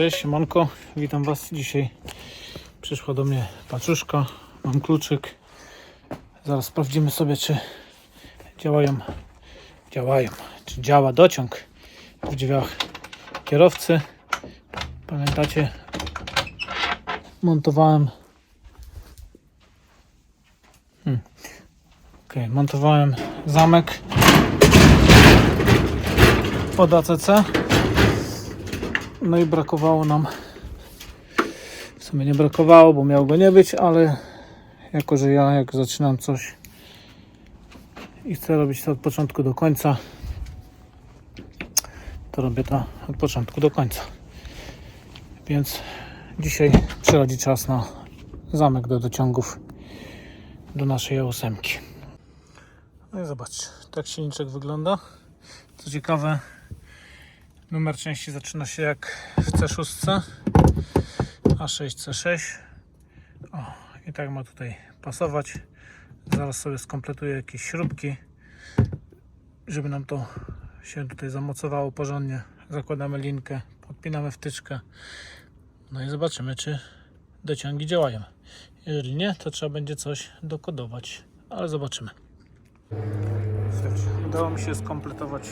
Cześć, Monko, witam Was. Dzisiaj przyszła do mnie paczuszka, mam kluczyk. Zaraz sprawdzimy sobie, czy działają, działają, czy działa dociąg w drzwiach kierowcy. Pamiętacie, montowałem hmm. okay, montowałem zamek pod ACC no i brakowało nam w sumie nie brakowało, bo miał go nie być, ale jako, że ja jak zaczynam coś i chcę robić to od początku do końca to robię to od początku do końca więc dzisiaj przychodzi czas na zamek do dociągów do naszej ósemki. No i zobacz, tak silniczek wygląda. Co ciekawe, numer części zaczyna się jak w C6, A6, C6. O, i tak ma tutaj pasować. Zaraz sobie skompletuję jakieś śrubki, żeby nam to się tutaj zamocowało porządnie. Zakładamy linkę, podpinamy wtyczkę. No i zobaczymy, czy dociągi działają. Jeżeli nie, to trzeba będzie coś dokodować, ale zobaczymy. Udało mi się skompletować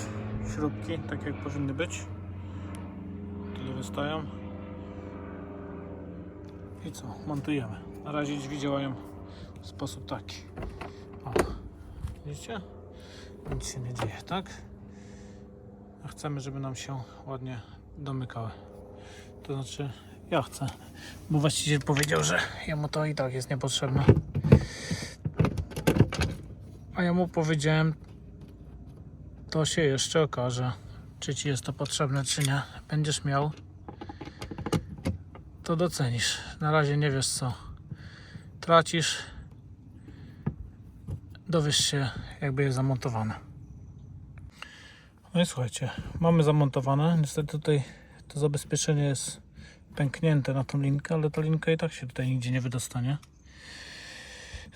śrubki tak jak powinny być. Tyle wystają. I co? Montujemy. Na razie drzwi działają w sposób taki. O, widzicie? Nic się nie dzieje, tak? A chcemy, żeby nam się ładnie domykały. To znaczy, ja chcę, bo właściciel powiedział, że jemu to i tak jest niepotrzebne. A ja mu powiedziałem, to się jeszcze okaże, czy ci jest to potrzebne, czy nie. Będziesz miał, to docenisz. Na razie nie wiesz co. Tracisz, dowiesz się, jakby jest zamontowane. No i słuchajcie, mamy zamontowane. Niestety tutaj to zabezpieczenie jest pęknięte na tą linkę, ale ta linka i tak się tutaj nigdzie nie wydostanie.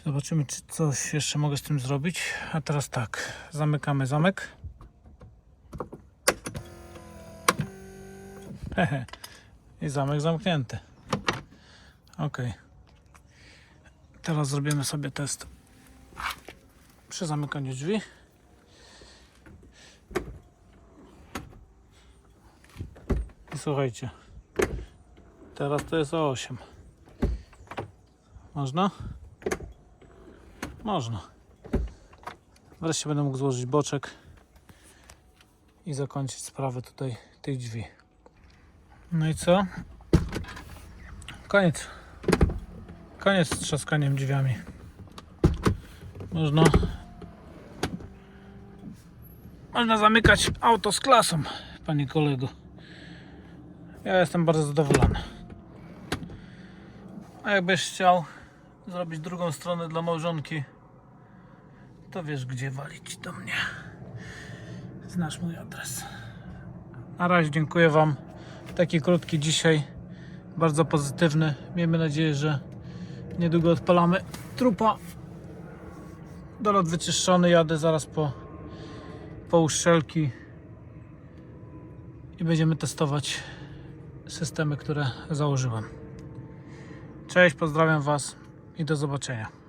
Zobaczymy, czy coś jeszcze mogę z tym zrobić. A teraz tak, zamykamy zamek. I zamek zamknięty. Ok. Teraz zrobimy sobie test przy zamykaniu drzwi. I słuchajcie, teraz to jest o 8. Można? Można. Wreszcie będę mógł złożyć boczek i zakończyć sprawę tutaj tych drzwi. No i co? Koniec. Koniec z trzaskaniem drzwiami. Można można zamykać auto z klasą, panie kolego. Ja jestem bardzo zadowolony. A jakbyś chciał zrobić drugą stronę dla małżonki, to wiesz gdzie walić do mnie. Znasz mój adres. Na razie dziękuję Wam. Taki krótki dzisiaj, bardzo pozytywny. Miejmy nadzieję, że niedługo odpalamy trupa. Dolot wyczyszczony, jadę zaraz po, po uszczelki i będziemy testować systemy, które założyłem. Cześć, pozdrawiam Was i do zobaczenia.